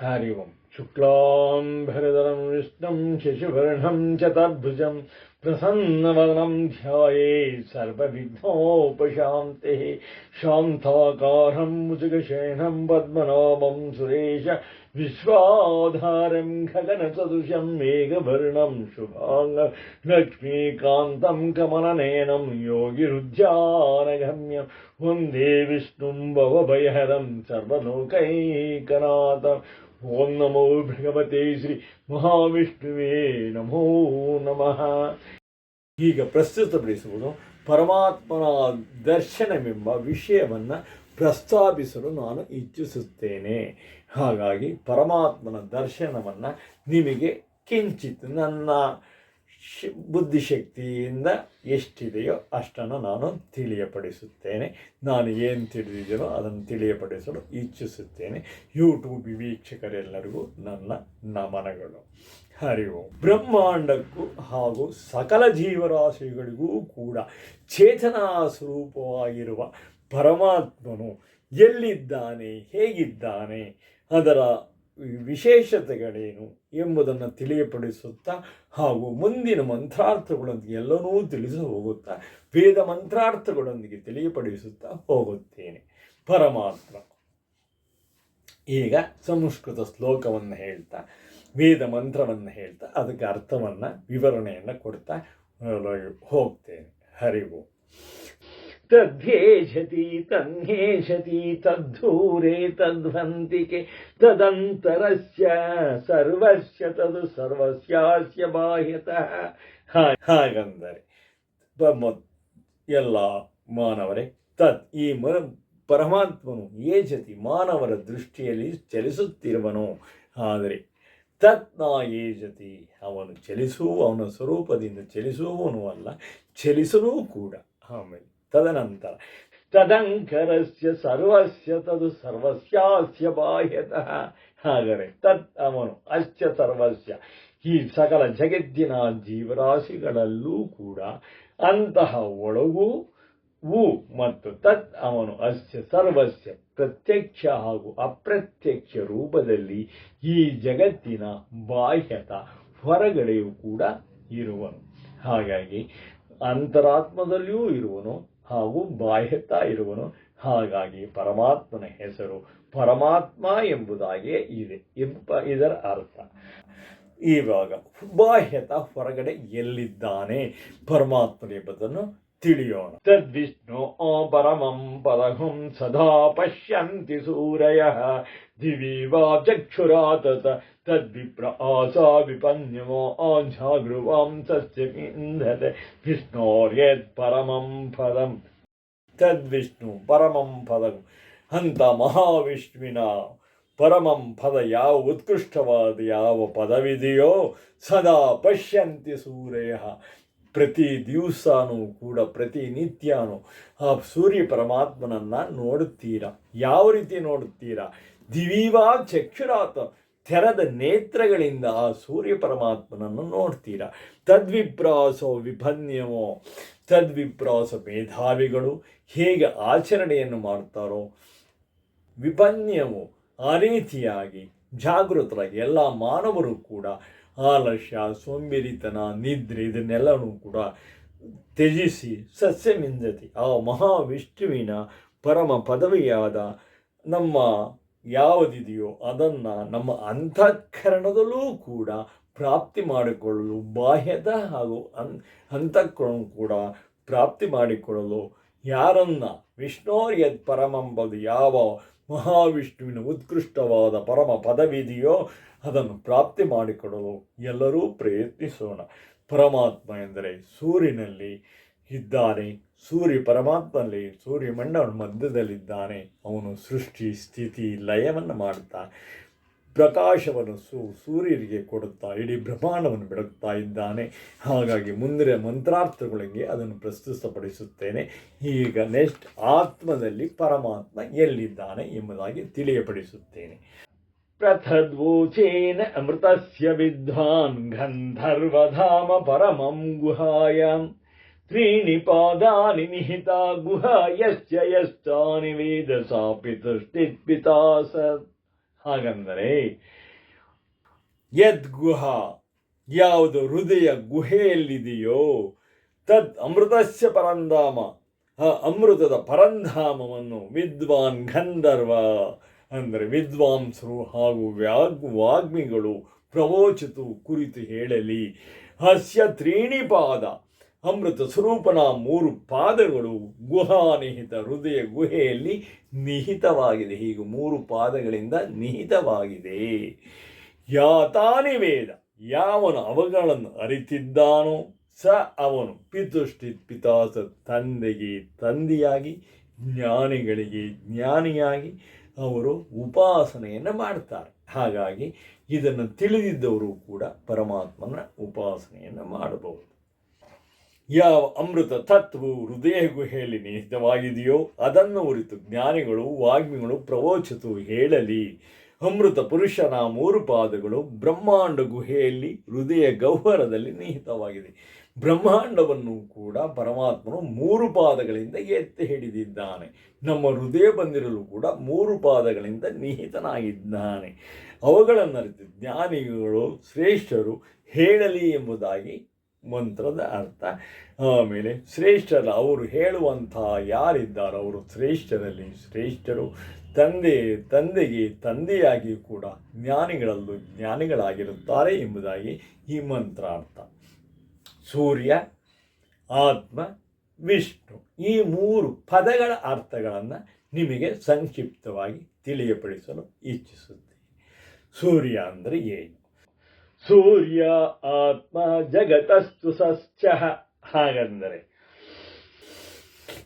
हरि ओम् शुक्लाम्भरधरम् विष्णुम् शिशुवर्णम् चतुर्भुजम् प्रसन्नवनम् ध्याये सर्वविघ्नोपशान्तिः शान्ताकारम् मुजुगशेणम् पद्मनाभम् सुरेश विश्वाधारम् खगनसदृशम् मेघवर्णम् शुभाङ्ग लक्ष्मीकान्तम् कमलनयनम् योगिरुध्यानगम्यम् वंदे विष्णुम् भवभयहरम् सर्वलोकैकनाथम् ಓಂ ನಮೋ ಭಗವತೆ ಶ್ರೀ ಮಹಾವಿಷ್ಣುವೇ ನಮೋ ನಮಃ. ಈಗ ಪ್ರಸ್ತುತಪಡಿಸುವುದು ಪರಮಾತ್ಮನ ದರ್ಶನವೆಂಬ ವಿಷಯವನ್ನು ಪ್ರಸ್ತಾಪಿಸಲು ನಾನು ಇಚ್ಛಿಸುತ್ತೇನೆ. ಹಾಗಾಗಿ ಪರಮಾತ್ಮನ ದರ್ಶನವನ್ನು ನಿಮಗೆ ಕಿಂಚಿತ್ ನನ್ನ ಬುದ್ಧಿಶಕ್ತಿಯಿಂದ ಎಷ್ಟಿದೆಯೋ ಅಷ್ಟನ್ನು ನಾನು ತಿಳಿಯಪಡಿಸುತ್ತೇನೆ. ನಾನು ಏನು ತಿಳಿದಿದ್ದೀನೋ ಅದನ್ನು ತಿಳಿಯಪಡಿಸಲು ಇಚ್ಛಿಸುತ್ತೇನೆ. ಯೂಟ್ಯೂಬ್ ವೀಕ್ಷಕರೆಲ್ಲರಿಗೂ ನನ್ನ ನಮನಗಳು. ಹರಿ ಓಂ. ಬ್ರಹ್ಮಾಂಡಕ್ಕೂ ಹಾಗೂ ಸಕಲ ಜೀವರಾಶಿಗಳಿಗೂ ಕೂಡ ಚೇತನಾ ಸ್ವರೂಪವಾಗಿರುವ ಪರಮಾತ್ಮನು ಎಲ್ಲಿದ್ದಾನೆ, ಹೇಗಿದ್ದಾನೆ, ಅದರ ವಿಶೇಷತೆಗಳೇನು ಎಂಬುದನ್ನು ತಿಳಿಯಪಡಿಸುತ್ತಾ ಹಾಗೂ ಮುಂದಿನ ಮಂತ್ರಾರ್ಥಗಳೊಂದಿಗೆ ಎಲ್ಲನೂ ತಿಳಿಸಿ ಹೋಗುತ್ತಾ ವೇದ ಮಂತ್ರಾರ್ಥಗಳೊಂದಿಗೆ ತಿಳಿಯಪಡಿಸುತ್ತಾ ಹೋಗುತ್ತೇನೆ. ಪರಮಾತ್ಮ. ಈಗ ಸಂಸ್ಕೃತ ಶ್ಲೋಕವನ್ನು ಹೇಳ್ತಾ, ವೇದ ಮಂತ್ರವನ್ನು ಹೇಳ್ತಾ, ಅದಕ್ಕೆ ಅರ್ಥವನ್ನು ವಿವರಣೆಯನ್ನು ಕೊಡ್ತಾ ಹೋಗ್ತೇನೆ. ಹರಿವು ತದ್ಧೇಷತಿ ತನ್ನೇಷತಿ ತದ್ಧೂರೆ ತದ್ವಂತಿಕೆ, ತದಂತರಸ್ಯ ಸರ್ವಸ್ಯ, ತದು ಸರ್ವಸ್ಯಾಸ್ಯ ಬಾಹ್ಯತಃ. ಹಾಗಂದರೆ ಎಲ್ಲ ಮಾನವರೇ ತತ್ ಈ ಪರಮಾತ್ಮನು ಏಜತಿ ಮಾನವರ ದೃಷ್ಟಿಯಲ್ಲಿ ಚಲಿಸುತ್ತಿರುವನು. ಆದರೆ ತತ್ ನಾ ಏಜತಿ ಅವನು ಚಲಿಸುವ ಅವನ ಸ್ವರೂಪದಿಂದ ಚಲಿಸುವವನು ಅಲ್ಲ, ಚಲಿಸಲೂ ಕೂಡ ಆಮೇಲೆ ತದನಂತರ ತದಂಕರಸ್ಯ ಸರ್ವಸ್ಯ ತದು ಸರ್ವಸ್ಯಾಸ್ಯ ಬಾಹ್ಯತಃ ಹಾಗರೆ ತತ್ ಅವನು ಅಸ್ಯ ಸರ್ವಸ್ಯ ಈ ಸಕಲ ಜಗತ್ತಿನ ಜೀವರಾಶಿಗಳಲ್ಲೂ ಕೂಡ ಅಂತಹ ಒಳಗೂ ವು ಮತ್ತು ತತ್ ಅವನು ಅಸ್ಯ ಸರ್ವಸ್ಯ ಪ್ರತ್ಯಕ್ಷ ಹಾಗೂ ಅಪ್ರತ್ಯಕ್ಷ ರೂಪದಲ್ಲಿ ಈ ಜಗತ್ತಿನ ಬಾಹ್ಯತ ಹೊರಗಡೆಯೂ ಕೂಡ ಇರುವನು. ಹಾಗಾಗಿ ಅಂತರಾತ್ಮದಲ್ಲಿಯೂ ಇರುವನು ಹಾಗೂ ಬಾಹ್ಯತ ಇರುವನು ಹಾಗಾಗಿ ಪರಮಾತ್ಮನ ಹೆಸರು ಪರಮಾತ್ಮ ಎಂಬುದಾಗಿಯೇ ಇದೆ ಎಂಬ ಇದರ ಅರ್ಥ. ಇವಾಗ ಬಾಹ್ಯತ ಹೊರಗಡೆ ಎಲ್ಲಿದ್ದಾನೆ ಪರಮಾತ್ಮ ಎಂಬುದನ್ನು ತಿಳಿಯೋಣ. ತದ್ವಿಷ್ಣು ಪರಮಂ ಪರಹಂ ಸದಾ ಪಶ್ಯಂತಿ ಸೂರಯ. ದಿವಿ ವಾ ಚಕ್ಷುರಾತತ ತದ್ವಿಪ್ರ ಆಸಾ ವಿಪನ್ಯಮೋ ಆಜಾಗೃವಾಂ ಸಸ್ಯ ಇಂಧತೆ. ವಿಷ್ಣೋರ್ಯದ್ ಪರಮಂ ಪದಂ. ತದ್ವಿಷ್ಣು ಪರಮಂ ಪದಂ. ಅಂತ ಮಹಾವಿಷ್ಣುವಿನ ಪರಮಂ ಪದ ಯಾವ ಉತ್ಕೃಷ್ಟವಾದ ಯಾವ ಪದವಿದೆಯೋ ಸದಾ ಪಶ್ಯಂತಿ ಸೂರ್ಯ. ಪ್ರತಿ ದಿವಸನೂ ಕೂಡ ಪ್ರತಿನಿತ್ಯನೂ ಆ ಸೂರ್ಯ ಪರಮಾತ್ಮನನ್ನು ನೋಡುತ್ತೀರಾ? ಯಾವ ರೀತಿ ನೋಡುತ್ತೀರಾ? ದಿವೀವಾ ಚಕ್ಷುರಾತ ತೆರೆದ ನೇತ್ರಗಳಿಂದ ಆ ಸೂರ್ಯ ಪರಮಾತ್ಮನನ್ನು ನೋಡ್ತೀರಾ? ತದ್ವಿಪ್ರಾಸೋ ವಿಭನ್ಯವೋ ತದ್ವಿಪ್ರಾಸ ಮೇಧಾವಿಗಳು ಹೇಗೆ ಆಚರಣೆಯನ್ನು ಮಾಡ್ತಾರೋ ವಿಭನ್ಯವು ಆ ರೀತಿಯಾಗಿ ಜಾಗೃತರಾಗಿ ಎಲ್ಲ ಮಾನವರು ಕೂಡ ಆಲಸ್ಯ, ಸೋಂಬೇರಿತನ, ನಿದ್ರೆ ಇದನ್ನೆಲ್ಲನೂ ಕೂಡ ತ್ಯಜಿಸಿ ಸಸ್ಯ ಮಿಂದತಿ ಆ ಮಹಾವಿಷ್ಣುವಿನ ಪರಮ ಪದವಿಯಾದ ನಮ್ಮ ಯಾವುದಿದೆಯೋ ಅದನ್ನು ನಮ್ಮ ಅಂತಃಕರಣದಲ್ಲೂ ಕೂಡ ಪ್ರಾಪ್ತಿ ಮಾಡಿಕೊಳ್ಳಲು ಬಾಹ್ಯದ ಹಾಗೂ ಅನ್ ಅಂತಃಕರಣ ಕೂಡ ಪ್ರಾಪ್ತಿ ಮಾಡಿಕೊಳ್ಳಲು ಯಾರನ್ನ ವಿಷ್ಣೋರ್ಯದ್ ಪರಮಂಬದು ಯಾವ ಮಹಾವಿಷ್ಣುವಿನ ಉತ್ಕೃಷ್ಟವಾದ ಪರಮ ಪದವಿದೆಯೋ ಅದನ್ನು ಪ್ರಾಪ್ತಿ ಮಾಡಿಕೊಡಲು ಎಲ್ಲರೂ ಪ್ರಯತ್ನಿಸೋಣ. ಪರಮಾತ್ಮ ಎಂದರೆ ಸೂರ್ಯನಲ್ಲಿ ಇದ್ದಾನೆ. ಸೂರ್ಯ ಪರಮಾತ್ಮನಲ್ಲಿ ಸೂರ್ಯಮಂಡವನ ಮಧ್ಯದಲ್ಲಿದ್ದಾನೆ ಅವನು ಸೃಷ್ಟಿ ಸ್ಥಿತಿ ಲಯವನ್ನು ಮಾಡುತ್ತಾ ಪ್ರಕಾಶವನ್ನು ಸು ಸೂರ್ಯನಿಗೆ ಕೊಡುತ್ತಾ ಇಡೀ ಬ್ರಹ್ಮಾಂಡವನ್ನು ಬೆಳಗ್ತಾ ಇದ್ದಾನೆ ಹಾಗಾಗಿ ಮುಂದಿನ ಮಂತ್ರಾರ್ಥಗಳಿಗೆ ಅದನ್ನು ಪ್ರಸ್ತುತಪಡಿಸುತ್ತೇನೆ ಈಗ ನೆಕ್ಸ್ಟ್ ಆತ್ಮದಲ್ಲಿ ಪರಮಾತ್ಮ ಎಲ್ಲಿದ್ದಾನೆ ಎಂಬುದಾಗಿ ತಿಳಿಯಪಡಿಸುತ್ತೇನೆ ಪ್ರಥದ್ವೋಚೇನ ಅಮೃತಸ್ಯ ವಿದ್ವಾನ್ ಗಂಧರ್ವಧಾಮ ಪರಮಂ ಗುಹಾಯಾಂ त्रीणि पादानि निहिता गुहा यस्य यश्चानि वेद सा पितृष्टित्पिता स ಹಾಗಂದರೆ ಯದ್ಗುಹ ಯಾವುದು ಹೃದಯ ಗುಹೆಯಲ್ಲಿದೆಯೋ ತದ್ ಅಮೃತಸ್ಯ ಪರಂಧಾಮ. ಆ ಅಮೃತದ ಪರಂಧಾಮವನ್ನು ವಿದ್ವಾನ್ ಗಂಧರ್ವ, ಅಂದರೆ ವಿದ್ವಾಂಸರು ಹಾಗೂ ವ್ಯಾಗ್, ವಾಗ್ಮಿಗಳು ಪ್ರವೋಚಿತು ಕುರಿತು ಹೇಳಲಿ. ಹಸ್ಯ ತ್ರೀಣಿ ಪಾದ ಅಮೃತ ಸ್ವರೂಪನ ಮೂರು ಪಾದಗಳು ಗುಹಾನಿಹಿತ ಹೃದಯ ಗುಹೆಯಲ್ಲಿ ನಿಹಿತವಾಗಿದೆ. ಹೀಗೆ ಮೂರು ಪಾದಗಳಿಂದ ನಿಹಿತವಾಗಿದೆ. ಯಾತಾನಿ ವೇದ. ಯಾವನು ಅವುಗಳನ್ನು ಅರಿತಿದ್ದಾನೋ, ಸ ಅವನು ಪಿತುಷ್ಟಿ ಪಿತಾಸ ತಂದೆಗೆ ತಂದೆಯಾಗಿ, ಜ್ಞಾನಿಗಳಿಗೆ ಜ್ಞಾನಿಯಾಗಿ ಅವರು ಉಪಾಸನೆಯನ್ನು ಮಾಡ್ತಾರೆ. ಹಾಗಾಗಿ ಇದನ್ನು ತಿಳಿದಿದ್ದವರು ಕೂಡ ಪರಮಾತ್ಮನ ಉಪಾಸನೆಯನ್ನು ಮಾಡಬಹುದು. ಯಾವ ಅಮೃತ ತತ್ವವು ಹೃದಯ ಗುಹೆಯಲ್ಲಿ ನಿಹಿತವಾಗಿದೆಯೋ ಅದನ್ನು ಉರಿತು ಜ್ಞಾನಿಗಳು, ವಾಗ್ಮಿಗಳು ಪ್ರವೋಚಿತು ಹೇಳಲಿ. ಅಮೃತ ಪುರುಷನ ಮೂರು ಪಾದಗಳು ಬ್ರಹ್ಮಾಂಡ ಗುಹೆಯಲ್ಲಿ ಹೃದಯ ಗಹ್ವರದಲ್ಲಿ ನಿಹಿತವಾಗಿದೆ. ಬ್ರಹ್ಮಾಂಡವನ್ನು ಕೂಡ ಪರಮಾತ್ಮನು ಮೂರು ಪಾದಗಳಿಂದ ಎತ್ತಿ ಹಿಡಿದಿದ್ದಾನೆ. ನಮ್ಮ ಹೃದಯ ಬಂದಿರಲು ಕೂಡ ಮೂರು ಪಾದಗಳಿಂದ ನಿಹಿತನಾಗಿದ್ದಾನೆ. ಅವುಗಳನ್ನು ಅರಿತು ಜ್ಞಾನಿಗಳು, ಶ್ರೇಷ್ಠರು ಹೇಳಲಿ ಎಂಬುದಾಗಿ ಮಂತ್ರದ ಅರ್ಥ. ಆಮೇಲೆ ಶ್ರೇಷ್ಠರ ಅವರು ಹೇಳುವಂತಹ ಯಾರಿದ್ದಾರೋ ಅವರು ಶ್ರೇಷ್ಠರಲ್ಲಿ ಶ್ರೇಷ್ಠರು. ತಂದೆ, ತಂದೆಗೆ ತಂದೆಯಾಗಿ ಕೂಡ ಜ್ಞಾನಿಗಳಲ್ಲೂ ಜ್ಞಾನಿಗಳಾಗಿರುತ್ತಾರೆ ಎಂಬುದಾಗಿ ಈ ಮಂತ್ರ ಅರ್ಥ. ಸೂರ್ಯ, ಆತ್ಮ, ವಿಷ್ಣು ಈ ಮೂರು ಪದಗಳ ಅರ್ಥಗಳನ್ನು ನಿಮಗೆ ಸಂಕ್ಷಿಪ್ತವಾಗಿ ತಿಳಿಯಪಡಿಸಲು ಇಚ್ಛಿಸುತ್ತೇನೆ. ಸೂರ್ಯ ಅಂದರೆ ಏನು? ಸೂರ್ಯ, ಆತ್ಮ ಜಗತಸ್ತು ಸಸ್ಯ ಹಾಗಂದರೆ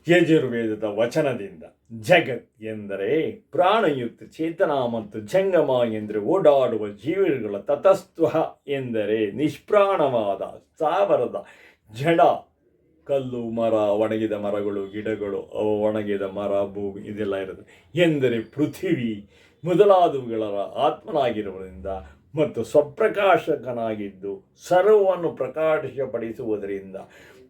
ಯಜುರ್ವೇದದ ವಚನದಿಂದ ಜಗತ್ ಎಂದರೆ ಪ್ರಾಣಯುಕ್ತ ಚೇತನ ಮತ್ತು ಜಂಗಮ ಎಂದರೆ ಓಡಾಡುವ ಜೀವಿಗಳ ತತಸ್ತ್ವ ಎಂದರೆ ನಿಷ್ಪ್ರಾಣವಾದ ಸಾವರದ ಜಡ. ಕಲ್ಲು, ಮರ, ಒಣಗಿದ ಮರಗಳು, ಗಿಡಗಳು, ಅವು ಒಣಗಿದ ಮರ, ಭೂಮಿ ಇದೆಲ್ಲ ಇರುತ್ತೆ ಎಂದರೆ ಪೃಥಿವಿ. ಮೊದಲಾದವುಗಳ ಆತ್ಮನಾಗಿರುವುದರಿಂದ ಮತ್ತು ಸ್ವಪ್ರಕಾಶಕನಾಗಿದ್ದು ಸರ್ವವನ್ನು ಪ್ರಕಾಶಪಡಿಸುವುದರಿಂದ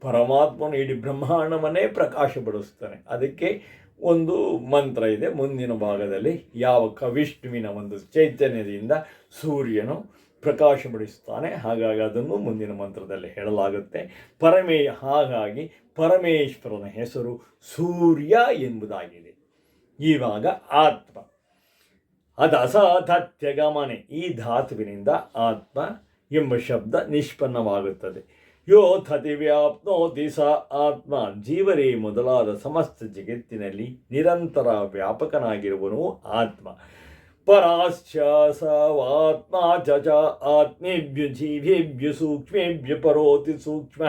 ಪರಮಾತ್ಮನು ಇಡೀ ಬ್ರಹ್ಮಾಂಡವನ್ನೇ ಪ್ರಕಾಶಪಡಿಸ್ತಾನೆ ಅದಕ್ಕೆ ಒಂದು ಮಂತ್ರ ಇದೆ. ಮುಂದಿನ ಭಾಗದಲ್ಲಿ ಯಾವ ಕವಿಷ್ಣುವಿನ ಒಂದು ಚೈತನ್ಯದಿಂದ ಸೂರ್ಯನು ಪ್ರಕಾಶಪಡಿಸ್ತಾನೆ ಹಾಗಾಗಿ ಅದನ್ನು ಮುಂದಿನ ಮಂತ್ರದಲ್ಲಿ ಹೇಳಲಾಗುತ್ತೆ. ಪರಮೇ, ಹಾಗಾಗಿ ಪರಮೇಶ್ವರನ ಹೆಸರು ಸೂರ್ಯ ಎಂಬುದಾಗಿದೆ. ಇವಾಗ ಆತ್ಮ. ಅದು ಅಸಾಧತ್ಯಗಮನೆ ಈ ಧಾತುವಿನಿಂದ ಆತ್ಮ ಎಂಬ ಶಬ್ದ ನಿಷ್ಪನ್ನವಾಗುತ್ತದೆ. ಯೋ ಥತಿ ವ್ಯಾಪ್ನೋತಿ ಸ ಆತ್ಮ. ಜೀವರೇ ಮೊದಲಾದ ಸಮಸ್ತ ಜಗತ್ತಿನಲ್ಲಿ ನಿರಂತರ ವ್ಯಾಪಕನಾಗಿರುವನು ಆತ್ಮ. ಪರಾಶ್ಚ ಸವಾತ್ಮ ಚ ಆತ್ಮೇಭ್ಯು ಆತ್ಮೇಭ್ಯ ಸೂಕ್ಷ್ಮೇಭ್ಯು ಪರೋತಿ ಸೂಕ್ಷ್ಮ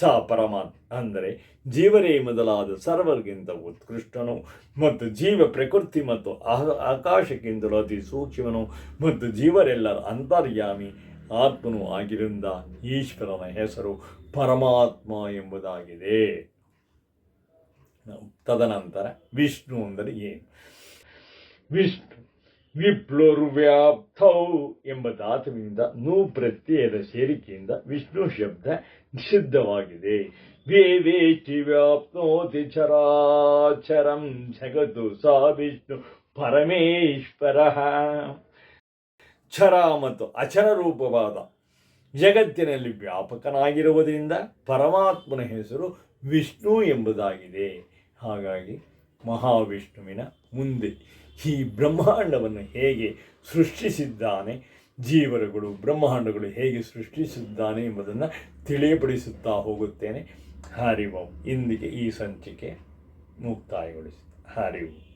ಸ ಪರಮಾತ್ಮ ಅಂದರೆ ಜೀವರೇ ಮೊದಲಾದ ಸರ್ವರಿಗಿಂತ ಉತ್ಕೃಷ್ಟನು ಮತ್ತು ಜೀವ ಪ್ರಕೃತಿ ಮತ್ತು ಆಕಾಶಕ್ಕಿಂತಲೂ ಅತಿ ಸೂಕ್ಷ್ಮನು ಮತ್ತು ಜೀವರೆಲ್ಲರ ಅಂತರ್ಯಾಮಿ ಆತ್ಮನು ಆಗಿರಿಂದ ಈಶ್ವರನ ಹೆಸರು ಪರಮಾತ್ಮ ಎಂಬುದಾಗಿದೆ. ತದನಂತರ ವಿಷ್ಣು ಅಂದರೆ ಏನು? ವಿಷ್ಣು. ವಿಪ್ಲುರ್ವ್ಯಾಪ್ತೌ ಎಂಬ ಧಾತುವಿನಿಂದ ನೂ ಪ್ರತ್ಯಯದ ಸೇರಿಕೆಯಿಂದ ವಿಷ್ಣು ಶಬ್ದ ನಿಷಿದ್ಧವಾಗಿದೆ. ವೇವೇಷ್ಟಿ ವ್ಯಾಪ್ನೋತಿ ಚರಾಚರಂ ಜಗತ್ತು ಸಾ ವಿಷ್ಣು ಪರಮೇಶ್ವರ. ಚರ ಮತ್ತು ಅಚರ ರೂಪವಾದ ಜಗತ್ತಿನಲ್ಲಿ ವ್ಯಾಪಕನಾಗಿರುವುದರಿಂದ ಪರಮಾತ್ಮನ ಹೆಸರು ವಿಷ್ಣು ಎಂಬುದಾಗಿದೆ. ಹಾಗಾಗಿ ಮಹಾವಿಷ್ಣುವಿನ ಮುಂದೆ. ಈ ಬ್ರಹ್ಮಾಂಡವನ್ನು ಹೇಗೆ ಸೃಷ್ಟಿಸಿದ್ದಾನೆ, ಜೀವರುಗಳು ಬ್ರಹ್ಮಾಂಡಗಳು ಹೇಗೆ ಸೃಷ್ಟಿಸಿದ್ದಾನೆ ಎಂಬುದನ್ನು ತಿಳಿಯಪಡಿಸುತ್ತಾ ಹೋಗುತ್ತೇನೆ. ಹರಿವು, ಇಂದಿಗೆ ಈ ಸಂಚಿಕೆ ಮುಕ್ತಾಯಗೊಳಿಸುತ್ತೆ ಹರಿವು.